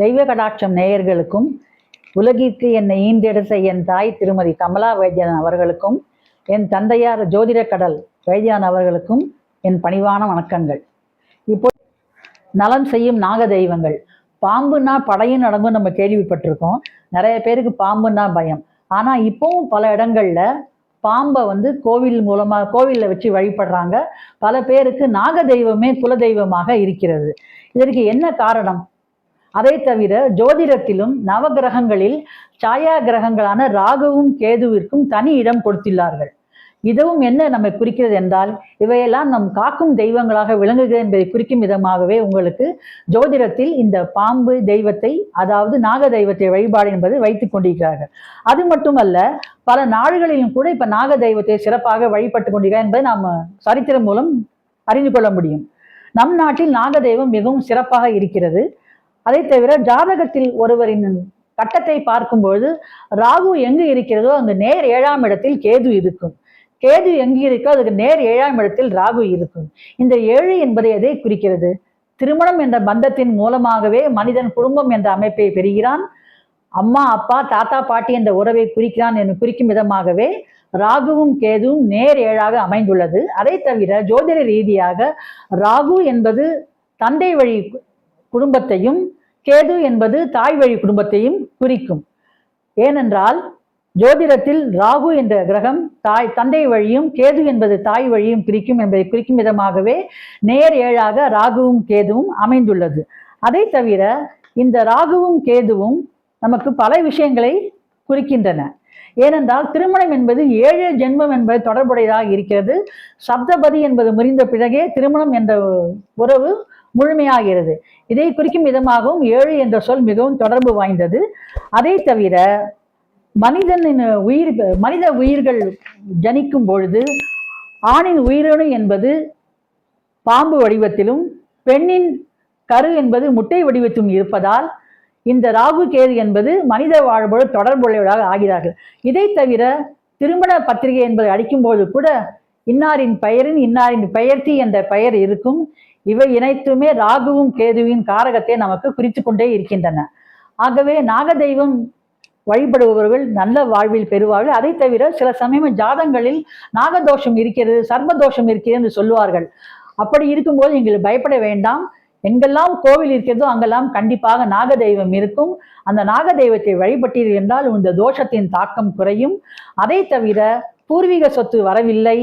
தெய்வ கடாட்சம் நேயர்களுக்கும் உலகிற்கு என்னை ஈண்டெடுத்த என் தாய் திருமதி கமலா வைத்தியன் அவர்களுக்கும் என் தந்தையார் ஜோதிட கடல் வைத்தியான் அவர்களுக்கும் என் பணிவான வணக்கங்கள். இப்போ நலம் செய்யும் நாக தெய்வங்கள். பாம்புன்னா படையும் நடங்கும் நம்ம கேள்விப்பட்டிருக்கோம். நிறைய பேருக்கு பாம்புன்னா பயம். ஆனால் இப்போவும் பல இடங்கள்ல பாம்பை வந்து கோவில் மூலமாக கோவிலில் வச்சு வழிபடுறாங்க. பல பேருக்கு நாக தெய்வமே குல தெய்வமாக இருக்கிறது. இதற்கு என்ன காரணம்? அதை தவிர ஜோதிடத்திலும் நவகிரகங்களில் சாயா கிரகங்களான ராகுவும் கேதுவிற்கும் தனி இடம் கொடுத்துள்ளார்கள். இதுவும் என்ன நம்மை குறிக்கிறது என்றால் இவையெல்லாம் நம் காக்கும் தெய்வங்களாக விளங்குகிறது என்பதை குறிக்கும் விதமாகவே உங்களுக்கு ஜோதிடத்தில் இந்த பாம்பு தெய்வத்தை அதாவது நாக தெய்வத்தை வழிபாடு என்பதை வைத்துக் கொண்டிருக்கிறார்கள். அது மட்டுமல்ல பல நாடுகளிலும் கூட இப்ப நாக தெய்வத்தை சிறப்பாக வழிபட்டு கொண்டிருக்கிறார் என்பதை நாம் சரித்திரம் மூலம் அறிந்து கொள்ள முடியும். நம் நாட்டில் நாக தெய்வம் மிகவும் சிறப்பாக இருக்கிறது. அதை தவிர ஜாதகத்தில் ஒருவரின் கட்டத்தை பார்க்கும்பொழுது ராகு எங்கு இருக்கிறதோ அங்கு நேர் ஏழாம் இடத்தில் கேது இருக்கும். கேது எங்கு இருக்கோ அதுக்கு நேர் ஏழாம் இடத்தில் ராகு இருக்கும். இந்த ஏழு என்பதை எதை குறிக்கிறது? திருமணம் என்ற பந்தத்தின் மூலமாகவே மனிதன் குடும்பம் என்ற அமைப்பை பெறுகிறான். அம்மா அப்பா தாத்தா பாட்டி என்ற உறவை குறிக்கிறான் என்று குறிக்கும் விதமாகவே ராகுவும் கேதுவும் நேர் ஏழாக அமைந்துள்ளது. அதை தவிர ஜோதிட ரீதியாக ராகு என்பது தந்தை வழி குடும்பத்தையும் கேது என்பது தாய் வழி குடும்பத்தையும் குறிக்கும். ஏனென்றால் ஜோதிடத்தில் ராகு என்ற கிரகம் தாய் தந்தை வழியும் கேது என்பது தாய் வழியும் குறிக்கும் என்பதை குறிக்கும் விதமாகவே நேர் ஏழாக ராகுவும் கேதுவும் அமைந்துள்ளது. அதை தவிர இந்த ராகுவும் கேதுவும் நமக்கு பல விஷயங்களை குறிக்கின்றன. ஏனென்றால் திருமணம் என்பது ஏழு ஜென்மம் என்பது தொடர்புடையதாக இருக்கிறது. சப்தபதி என்பது முறிந்த பிறகே திருமணம் என்ற உறவு முழுமையாகிறது. இதை குறிக்கும் விதமாகவும் ஏழு என்ற சொல் மிகவும் தொடர்பு வாய்ந்தது. அதை தவிர மனிதனின் உயிர் மனித உயிர்கள் ஜனிக்கும் பொழுது ஆணின் உயிரணு என்பது பாம்பு வடிவத்திலும் பெண்ணின் கரு என்பது முட்டை வடிவத்திலும் இருப்பதால் இந்த ராகு கேது என்பது மனித வாழ்வோடு தொடர்புடையவர்களாக ஆகிறார்கள். இதை தவிர திருமண பத்திரிகை என்பதை அடிக்கும்போது கூட இன்னாரின் பெயரின் இன்னாரின் பெயர்த்தி என்ற பெயர் இருக்கும். இவை இணைத்துமே ராகுவும் கேதுவின் காரகத்தை நமக்கு குறித்து கொண்டே இருக்கின்றன. ஆகவே நாகதெய்வம் வழிபடுபவர்கள் நல்ல வாழ்வில் பெறுவார்கள். அதை தவிர சில சமயம் ஜாதங்களில் நாகதோஷம் இருக்கிறது சர்வதோஷம் இருக்கிறது என்று சொல்லுவார்கள். அப்படி இருக்கும்போது எங்களுக்கு பயப்பட வேண்டாம். எங்கெல்லாம் கோவில் இருக்கிறதோ அங்கெல்லாம் கண்டிப்பாக நாக தெய்வம் இருக்கும். அந்த நாக தெய்வத்தை வழிபட்டீர்கள் என்றால் இந்த தோஷத்தின் தாக்கம் குறையும். அதை தவிர பூர்வீக சொத்து வரவில்லை.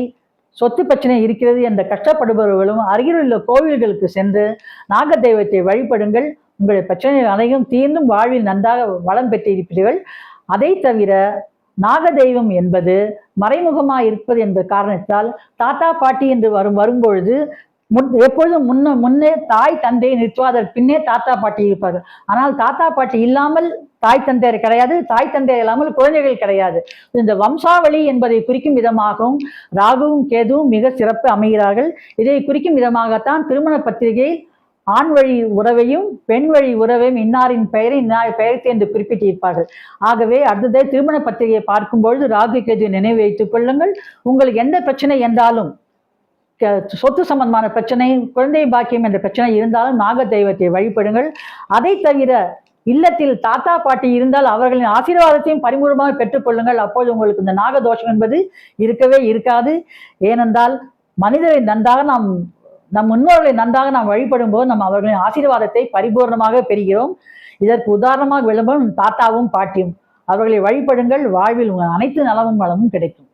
சொத்து பிரச்சனை இருக்கிறது என்ற கஷ்டப்படுபவர்களும் அருகிலுள்ள கோவில்களுக்கு சென்று நாக தெய்வத்தை வழிபடுங்கள். உங்களுடைய பிரச்சனைகள் அனைத்தும் தீர்ந்தும் வாழ்வில் நன்றாக வளம் பெற்றிருப்பீர்கள். அதை தவிர நாக தெய்வம் என்பது மறைமுகமாக இருப்பது என்ற காரணத்தால் தாத்தா பாட்டி என்று வரும் வரும்பொழுது முன் எப்பொழுதும் முன்ன முன்னே தாய் தந்தையை நிறுத்துவாதர் பின்னே தாத்தா பாட்டி இருப்பார்கள். ஆனால் தாத்தா பாட்டி இல்லாமல் தாய் தந்தையர் கிடையாது தாய் தந்தையர் இல்லாமல் குழந்தைகள் கிடையாது. இந்த வம்சாவளி என்பதை குறிக்கும் விதமாகவும் ராகுவும் கேதுவும் மிக சிறப்பு அமைகிறார்கள். இதை குறிக்கும் விதமாகத்தான் திருமண பத்திரிகையில் ஆண் வழி உறவையும் பெண் வழி உறவையும் இன்னாரின் பெயரை இன்னார் பெயர்த்து என்று குறிப்பிட்டிருப்பார்கள். ஆகவே அடுத்ததே திருமண பத்திரிகையை பார்க்கும்பொழுது ராகு கேது நினைவு வைத்துக் கொள்ளுங்கள். உங்களுக்கு எந்த பிரச்சனை என்றாலும் சொத்து சம்பந்தமான பிரச்சனை குழந்தை பாக்கியம் என்ற பிரச்சனை இருந்தாலும் நாக தெய்வத்தை வழிபடுங்கள். அதை தவிர இல்லத்தில் தாத்தா பாட்டி இருந்தால் அவர்களின் ஆசீர்வாதத்தையும் பரிமூலமாக பெற்றுக்கொள்ளுங்கள் அப்போது உங்களுக்கு இந்த நாகதோஷம் என்பது இருக்கவே இருக்காது. ஏனென்றால் மனிதரை நன்றாக நாம் நம் முன்னோர்களை நன்றாக நாம் வழிபடும் போது நம்ம அவர்களின் ஆசீர்வாதத்தை பரிபூர்ணமாக பெறுகிறோம். இதற்கு உதாரணமாக விளம்பரம் தாத்தாவும் பாட்டியும். அவர்களை வழிபடுங்கள். வாழ்வில் உங்கள் அனைத்து நலமும் வளமும் கிடைக்கும்.